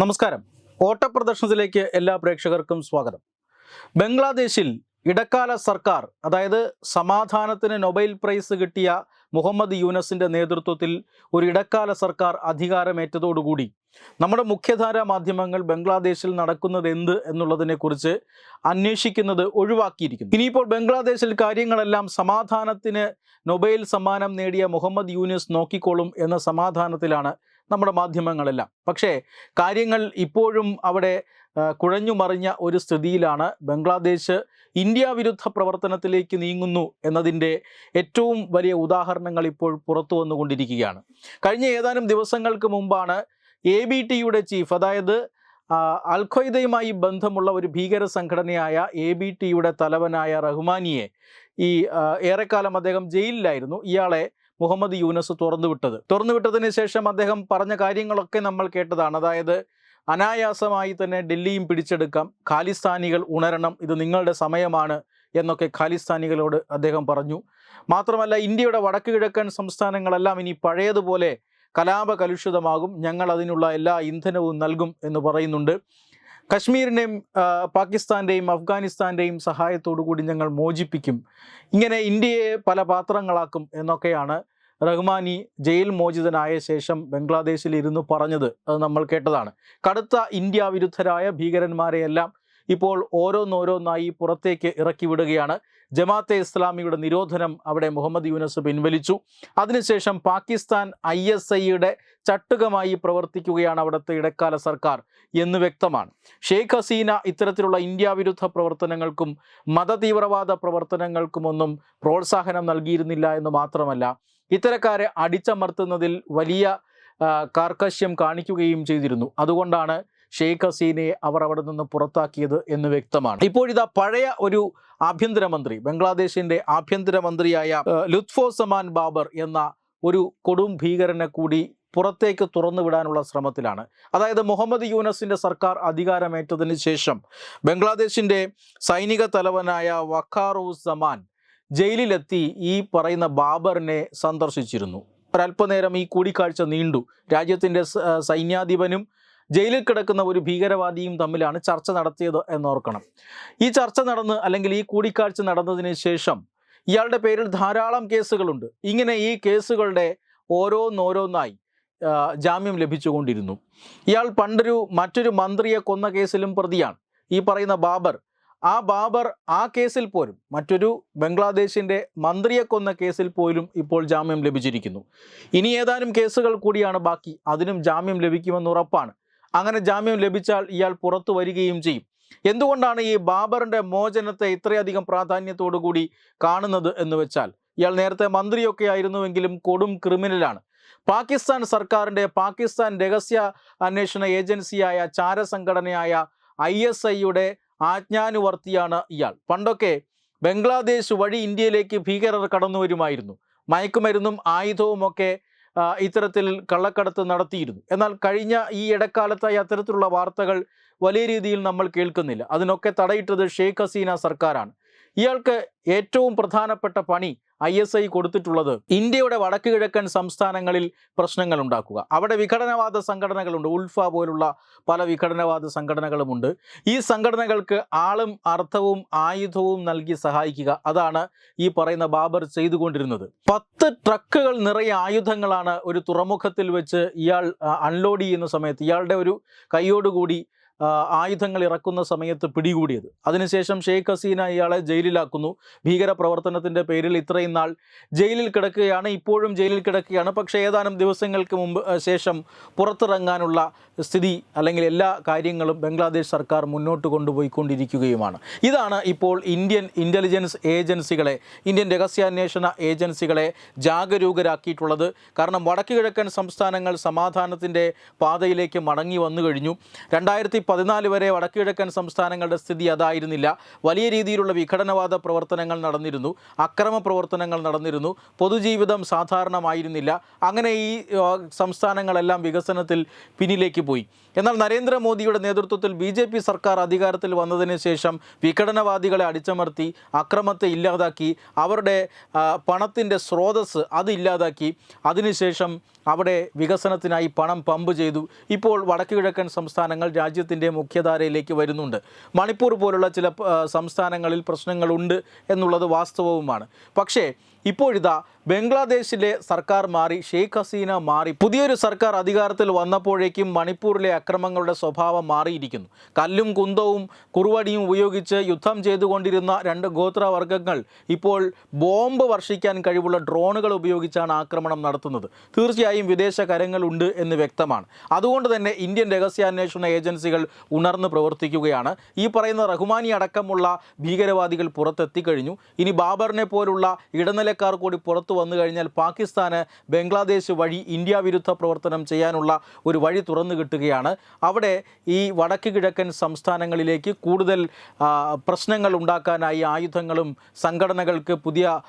നമസ്കാരം. ഓട്ടപ്രദർശനത്തിലേക്ക് എല്ലാ പ്രേക്ഷകർക്കും സ്വാഗതം. ബംഗ്ലാദേശിൽ ഇടക്കാല സർക്കാർ അതായത് സമാധാനത്തിന് നൊബൈൽ പ്രൈസ് കിട്ടിയ മുഹമ്മദ് യൂനസിന്റെ നേതൃത്വത്തിൽ ഒരു ഇടക്കാല സർക്കാർ അധികാരമേറ്റതോടുകൂടി നമ്മുടെ മുഖ്യധാര മാധ്യമങ്ങൾ ബംഗ്ലാദേശിൽ നടക്കുന്നത് എന്ത് എന്നുള്ളതിനെക്കുറിച്ച് അന്വേഷിക്കുന്നത് ഒഴിവാക്കിയിരിക്കുന്നു. ഇനിയിപ്പോൾ ബംഗ്ലാദേശിൽ കാര്യങ്ങളെല്ലാം സമാധാനത്തിന് നൊബൈൽ സമ്മാനം നേടിയ മുഹമ്മദ് യൂനിസ് നോക്കിക്കോളും എന്ന സമാധാനത്തിലാണ് നമ്മുടെ മാധ്യമങ്ങളെല്ലാം. പക്ഷേ കാര്യങ്ങൾ ഇപ്പോഴും അവിടെ കുഴഞ്ഞു മറിഞ്ഞ ഒരു സ്ഥിതിയിലാണ്. ബംഗ്ലാദേശ് ഇന്ത്യ വിരുദ്ധ പ്രവർത്തനത്തിലേക്ക് നീങ്ങുന്നു എന്നതിന്റെ ഏറ്റവും വലിയ ഉദാഹരണങ്ങൾ ഇപ്പോൾ പുറത്തു വന്നുകൊണ്ടിരിക്കുകയാണ്. കഴിഞ്ഞ ഏതാനും ദിവസങ്ങൾക്ക് മുമ്പാണ് എ ബി ടിയുടെ ചീഫ് അതായത് അൽഖയ്ദയുമായി ബന്ധമുള്ള ഒരു ഭീകര സംഘടനയായ എ ബി ടിയുടെ തലവനായ റഹ്മാനിയെ ഈ ഏറെക്കാലം അദ്ദേഹം ജയിലിലായിരുന്നു. ഇയാളെ മുഹമ്മദ് യൂനസ് തുറന്നുവിട്ടത് തുറന്നുവിട്ടതിന് ശേഷം അദ്ദേഹം പറഞ്ഞ കാര്യങ്ങളൊക്കെ നമ്മൾ കേട്ടതാണ്. അതായത് അനായാസമായി തന്നെ ഡൽഹിയും പിടിച്ചെടുക്കാം. ഖാലിസ്ഥാനികൾ ഉണരണം ഇത് നിങ്ങളുടെ സമയമാണ് എന്നൊക്കെ ഖാലിസ്ഥാനികളോട് അദ്ദേഹം പറഞ്ഞു. മാത്രമല്ല ഇന്ത്യയുടെ വടക്ക് കിഴക്കൻ സംസ്ഥാനങ്ങളെല്ലാം ഇനി പഴയതുപോലെ കലാപ കലുഷിതമാകും ഞങ്ങൾ അതിനുള്ള എല്ലാ ഇന്ധനവും നൽകും എന്ന് പറയുന്നുണ്ട്. കശ്മീരിനെയും പാകിസ്ഥാന്റെയും അഫ്ഗാനിസ്ഥാന്റെയും സഹായത്തോടു കൂടി ഞങ്ങൾ മോചിപ്പിക്കും. ഇങ്ങനെ ഇന്ത്യയെ പല പാത്രങ്ങളാക്കും എന്നൊക്കെയാണ് റഹ്മാനി ജയിൽ മോചിതനായ ശേഷം ബംഗ്ലാദേശിൽ ഇരുന്ന് പറഞ്ഞത് അത് നമ്മൾ കേട്ടതാണ്. കടുത്ത ഇന്ത്യ വിരുദ്ധരായ ഭീകരന്മാരെയെല്ലാം ഇപ്പോൾ ഓരോന്നോരോന്നായി പുറത്തേക്ക് ഇറക്കി വിടുകയാണ്. ജമാഅത്തെ ഇസ്ലാമിയുടെ നിരോധനം അവിടെ മുഹമ്മദ് യൂനസ് പിൻവലിച്ചു. അതിനുശേഷം പാകിസ്ഥാൻ ഐ എസ് ഐയുടെ ചട്ടുകമായി പ്രവർത്തിക്കുകയാണ് അവിടുത്തെ ഇടക്കാല സർക്കാർ എന്ന് വ്യക്തമാണ്. ഷെയ്ഖ് ഹസീന ഇത്തരത്തിലുള്ള ഇന്ത്യ വിരുദ്ധ പ്രവർത്തനങ്ങൾക്കും മതതീവ്രവാദ പ്രവർത്തനങ്ങൾക്കുമൊന്നും പ്രോത്സാഹനം നൽകിയിരുന്നില്ല എന്ന് മാത്രമല്ല ഇത്തരക്കാരെ അടിച്ചമർത്തുന്നതിൽ വലിയ കാർക്കശ്യം കാണിക്കുകയും ചെയ്തിരുന്നു. അതുകൊണ്ടാണ് ഷെയ്ഖ് ഹസീനയെ അവർ അവിടെ നിന്ന് പുറത്താക്കിയത് എന്ന് വ്യക്തമാണ്. ഇപ്പോഴിതാ പഴയ ഒരു ആഭ്യന്തരമന്ത്രി ബംഗ്ലാദേശിന്റെ ആഭ്യന്തരമന്ത്രിയായ ലുത്ഫോ സമാൻ ബാബർ എന്ന ഒരു കൊടും ഭീകരനെ കൂടി പുറത്തേക്ക് തുറന്നുവിടാനുള്ള ശ്രമത്തിലാണ്. അതായത് മുഹമ്മദ് യൂനസിന്റെ സർക്കാർ അധികാരമേറ്റതിന് ശേഷം ബംഗ്ലാദേശിന്റെ സൈനിക തലവനായ വഖാറു സമാൻ ജയിലിലെത്തി ഈ പറയുന്ന ബാബറിനെ സന്ദർശിച്ചിരുന്നു. ഒരല്പനേരം ഈ കൂടിക്കാഴ്ച നീണ്ടു. രാജ്യത്തിന്റെ സൈന്യാധിപനും ജയിലിൽ കിടക്കുന്ന ഒരു ഭീകരവാദിയും തമ്മിലാണ് ചർച്ച നടത്തിയത് എന്നോർക്കണം. ഈ ചർച്ച നടന്ന് അല്ലെങ്കിൽ ഈ കൂടിക്കാഴ്ച നടന്നതിന് ശേഷം ഇയാളുടെ പേരിൽ ധാരാളം കേസുകളുണ്ട്. ഇങ്ങനെ ഈ കേസുകളുടെ ഓരോന്നോരോന്നായി ജാമ്യം ലഭിച്ചുകൊണ്ടിരുന്നു. ഇയാൾ പണ്ടൊരു മറ്റൊരു മന്ത്രിയെ കൊന്ന കേസിലും പ്രതിയാണ്. ഈ പറയുന്ന ബാബർ ആ ബാബർ ആ കേസിൽ പോലും മറ്റൊരു ബംഗ്ലാദേശിന്റെ മന്ത്രിയെ കൊന്ന കേസിൽ പോലും ഇപ്പോൾ ജാമ്യം ലഭിച്ചിരിക്കുന്നു. ഇനി ഏതാനും കേസുകൾ കൂടിയാണ് ബാക്കി. അതിനും ജാമ്യം ലഭിക്കുമെന്ന് ഉറപ്പാണ്. അങ്ങനെ ജാമ്യം ലഭിച്ചാൽ ഇയാൾ പുറത്തു വരികയും ചെയ്യും. എന്തുകൊണ്ടാണ് ഈ ബാബറിന്റെ മോചനത്തെ ഇത്രയധികം പ്രാധാന്യത്തോടു കൂടി കാണുന്നത് എന്ന് വെച്ചാൽ ഇയാൾ നേരത്തെ മന്ത്രിയൊക്കെ ആയിരുന്നുവെങ്കിലും കൊടും ക്രിമിനലാണ്. പാകിസ്ഥാൻ സർക്കാരിന്റെ പാകിസ്ഥാൻ രഹസ്യ അന്വേഷണ ഏജൻസിയായ ചാരസംഘടനയായ ഐ എസ് ഐയുടെ ആജ്ഞാനുവർത്തിയാണ് ഇയാൾ. പണ്ടൊക്കെ ബംഗ്ലാദേശ് വഴി ഇന്ത്യയിലേക്ക് ഭീകരർ കടന്നു വരുമായിരുന്നു മയക്കുമരുന്നും ആയുധവുമൊക്കെ ഇത്തരത്തിൽ കള്ളക്കടത്ത് നടത്തിയിരുന്നു. എന്നാൽ കഴിഞ്ഞ ഈ ഇടക്കാലത്തായി അത്തരത്തിലുള്ള വാർത്തകൾ വലിയ രീതിയിൽ നമ്മൾ കേൾക്കുന്നില്ല. അതിനൊക്കെ തടയിട്ടത് ഷെയ്ഖ് ഹസീന സർക്കാരാണ്. ഇയാൾക്ക് ഏറ്റവും പ്രധാനപ്പെട്ട പണി ഐ എസ് ഐ കൊടുത്തിട്ടുള്ളത് ഇന്ത്യയുടെ വടക്ക് കിഴക്കൻ സംസ്ഥാനങ്ങളിൽ പ്രശ്നങ്ങൾ ഉണ്ടാക്കുക. അവിടെ വിഘടനവാദ സംഘടനകളുണ്ട്. ഉൾഫ പോലുള്ള പല വിഘടനവാദ സംഘടനകളുമുണ്ട്. ഈ സംഘടനകൾക്ക് ആളും അർത്ഥവും ആയുധവും നൽകി സഹായിക്കുക. അതാണ് ഈ പറയുന്ന ബാബർ ചെയ്തുകൊണ്ടിരുന്നത്. പത്ത് ട്രക്കുകൾ നിറയെ ആയുധങ്ങളാണ് ഒരു തുറമുഖത്തിൽ വെച്ച് ഇയാൾ അൺലോഡ് ചെയ്യുന്ന സമയത്ത് ഇയാളുടെ ഒരു കൈയോടുകൂടി ആയുധങ്ങൾ ഇറക്കുന്ന സമയത്ത് പിടികൂടിയത്. അതിനുശേഷം ഷെയ്ഖ് ഹസീന ഇയാളെ ജയിലിലാക്കുന്നു. ഭീകര പ്രവർത്തനത്തിന്റെ പേരിൽ ഇത്രയും നാൾ ജയിലിൽ കിടക്കുകയാണ്. ഇപ്പോഴും ജയിലിൽ കിടക്കുകയാണ്. പക്ഷേ ഏതാനും ദിവസങ്ങൾക്ക് മുമ്പ് ശേഷം പുറത്തിറങ്ങാനുള്ള സ്ഥിതി അല്ലെങ്കിൽ എല്ലാ കാര്യങ്ങളും ബംഗ്ലാദേശ് സർക്കാർ മുന്നോട്ട് കൊണ്ടുപോയിക്കൊണ്ടിരിക്കുകയുമാണ്. ഇതാണ് ഇപ്പോൾ ഇന്ത്യൻ ഇന്റലിജൻസ് ഏജൻസികളെ ഇന്ത്യൻ രഹസ്യാന്വേഷണ ഏജൻസികളെ ജാഗരൂകരാക്കിയിട്ടുള്ളത്. കാരണം വടക്കു കിഴക്കൻ സംസ്ഥാനങ്ങൾ സമാധാനത്തിന്റെ പാതയിലേക്ക് മടങ്ങി വന്നു കഴിഞ്ഞു. രണ്ടായിരത്തി പതിനാല് വരെ വടക്കുകിഴക്കൻ സംസ്ഥാനങ്ങളുടെ സ്ഥിതി അതായിരുന്നില്ല. വലിയ രീതിയിലുള്ള വിഘടനവാദ പ്രവർത്തനങ്ങൾ നടന്നിരുന്നു. അക്രമ പ്രവർത്തനങ്ങൾ നടന്നിരുന്നു. പൊതുജീവിതം സാധാരണമായിരുന്നില്ല. അങ്ങനെ ഈ സംസ്ഥാനങ്ങളെല്ലാം വികസനത്തിൽ പിന്നിലേക്ക് പോയി. എന്നാൽ നരേന്ദ്രമോദിയുടെ നേതൃത്വത്തിൽ ബി ജെ പി സർക്കാർ അധികാരത്തിൽ വന്നതിന് ശേഷം വിഘടനവാദികളെ അടിച്ചമർത്തി അക്രമത്തെ ഇല്ലാതാക്കി അവരുടെ പണത്തിന്റെ സ്രോതസ് അത് ഇല്ലാതാക്കി. അതിനുശേഷം അവിടെ വികസനത്തിനായി പണം പമ്പ് ചെയ്തു. ഇപ്പോൾ വടക്കു കിഴക്കൻ സംസ്ഥാനങ്ങൾ രാജ്യത്തിന്റെ മുഖ്യധാരയിലേക്ക് വരുന്നുണ്ട്. മണിപ്പൂർ പോലുള്ള ചില സംസ്ഥാനങ്ങളിൽ പ്രശ്നങ്ങളുണ്ട് എന്നുള്ളത് വാസ്തവവുമാണ്. പക്ഷേ ഇപ്പോഴിതാ ബംഗ്ലാദേശിലെ സർക്കാർ മാറി ഷെയ്ഖ് ഹസീന മാറി പുതിയൊരു സർക്കാർ അധികാരത്തിൽ വന്നപ്പോഴേക്കും മണിപ്പൂരിലെ അക്രമങ്ങളുടെ സ്വഭാവം മാറിയിരിക്കുന്നു. കല്ലും കുന്തവും കുറുവടിയും ഉപയോഗിച്ച് യുദ്ധം ചെയ്തുകൊണ്ടിരുന്ന രണ്ട് ഗോത്രവർഗങ്ങൾ ഇപ്പോൾ ബോംബ് വർഷിക്കാൻ കഴിവുള്ള ഡ്രോണുകൾ ഉപയോഗിച്ചാണ് ആക്രമണം നടത്തുന്നത്. തീർച്ചയായും വിദേശ കരങ്ങളുണ്ട് എന്ന് വ്യക്തമാണ്. അതുകൊണ്ട് തന്നെ ഇന്ത്യൻ രഹസ്യാന്വേഷണ ഏജൻസികൾ ഉണർന്ന് പ്രവർത്തിക്കുകയാണ്. ഈ പറയുന്ന റഹ്മാനി അടക്കമുള്ള ഭീകരവാദികൾ പുറത്തെത്തിക്കഴിഞ്ഞു. ഇനി ബാബറിനെ പോലുള്ള ഇടനിലക്കാർ കൂടി പുറത്തു വന്നു കഴിഞ്ഞാൽ പാകിസ്ഥാന് ബംഗ്ലാദേശ് വഴി ഇന്ത്യ വിരുദ്ധ പ്രവർത്തനം ചെയ്യാനുള്ള ഒരു വഴി തുറന്നു കിട്ടുകയാണ്. അവിടെ ഈ വടക്ക് കിഴക്കൻ സംസ്ഥാനങ്ങളിലേക്ക് കൂടുതൽ പ്രശ്നങ്ങൾ ഉണ്ടാക്കാനായി ആയുധങ്ങളും സംഘടനകൾക്ക് പുതിയ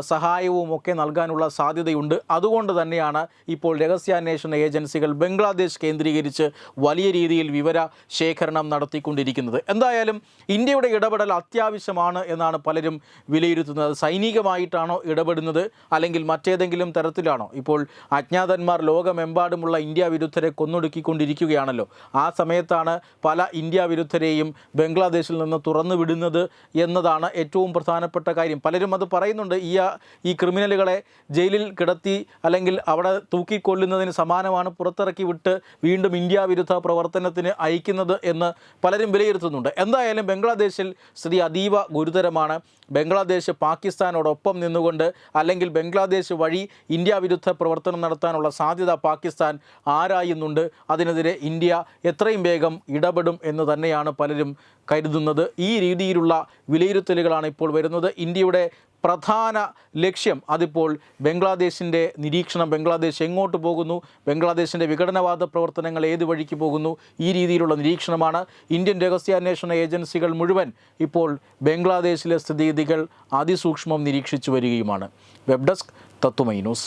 സഹായവും ഒക്കെ നൽകാനുള്ള സാധ്യതയുണ്ട്. അതുകൊണ്ട് തന്നെയാണ് ഇപ്പോൾ രഹസ്യാന്വേഷണ ഏജൻസികൾ ബംഗ്ലാദേശ് കേന്ദ്രീകരിച്ച് വലിയ രീതിയിൽ വിവര ശേഖരണം നടത്തിക്കൊണ്ടിരിക്കുന്നത്. എന്തായാലും ഇന്ത്യയുടെ ഇടപെടൽ അത്യാവശ്യമാണ് എന്നാണ് പലരും വിലയിരുത്തുന്നത്. സൈനികമായിട്ടാണോ ഇടപെടുന്നത്? അല്ലെങ്കിൽ മറ്റേതെങ്കിലും തരത്തിലാണോ? ഇപ്പോൾ അജ്ഞാതന്മാർ ലോകമെമ്പാടുമുള്ള ഇന്ത്യ വിരുദ്ധരെ കൊന്നൊടുക്കിക്കൊണ്ടിരിക്കുകയാണല്ലോ. ആ സമയത്താണ് പല ഇന്ത്യ വിരുദ്ധരെയും ബംഗ്ലാദേശിൽ നിന്ന് തുറന്നു വിടുന്നത് എന്നതാണ് ഏറ്റവും പ്രധാനപ്പെട്ട കാര്യം. പലരും അത് പറയുന്നുണ്ട്. ഈ ഈ ക്രിമിനലുകളെ ജയിലിൽ കിടത്തി അല്ലെങ്കിൽ അവിടെ തൂക്കിക്കൊല്ലുന്നതിന് സമാനമാണ് പുറത്തിറക്കി വിട്ട് വീണ്ടും ഇന്ത്യ വിരുദ്ധ പ്രവർത്തനത്തിന് അയക്കുന്നത് എന്ന് പലരും വിലയിരുത്തുന്നുണ്ട്. എന്തായാലും ബംഗ്ലാദേശിൽ സ്ഥിതി അതീവ ഗുരുതരമാണ്. ബംഗ്ലാദേശ് പാകിസ്ഥാനോടൊപ്പം നിന്നുകൊണ്ട് അല്ലെങ്കിൽ ബംഗ്ലാദേശ് വഴി ഇന്ത്യ വിരുദ്ധ പ്രവർത്തനം നടത്താനുള്ള സാധ്യത പാകിസ്ഥാൻ ആരായുന്നുണ്ട്? അതിനെതിരെ ഇന്ത്യ എത്രയും വേഗം ഇടപെടും എന്ന് തന്നെയാണ് പലരും കരുതുന്നത്. ഈ രീതിയിലുള്ള വിലയിരുത്തലുകളാണ് ഇപ്പോൾ വരുന്നത്. ഇന്ത്യയുടെ പ്രധാന ലക്ഷ്യം അതിപ്പോൾ ബംഗ്ലാദേശിന്റെ നിരീക്ഷണം ബംഗ്ലാദേശ് എങ്ങോട്ട് പോകുന്നു ബംഗ്ലാദേശിന്റെ വിഘടനവാദ പ്രവർത്തനങ്ങൾ ഏത് വഴിക്ക് പോകുന്നു ഈ രീതിയിലുള്ള നിരീക്ഷണമാണ്. ഇന്ത്യൻ രഹസ്യാന്വേഷണ ഏജൻസികൾ മുഴുവൻ ഇപ്പോൾ ബംഗ്ലാദേശിലെ സ്ഥിതിഗതികൾ അതിസൂക്ഷ്മം നിരീക്ഷിച്ചു വരികയുമാണ്. Web desk Tatwamayi news.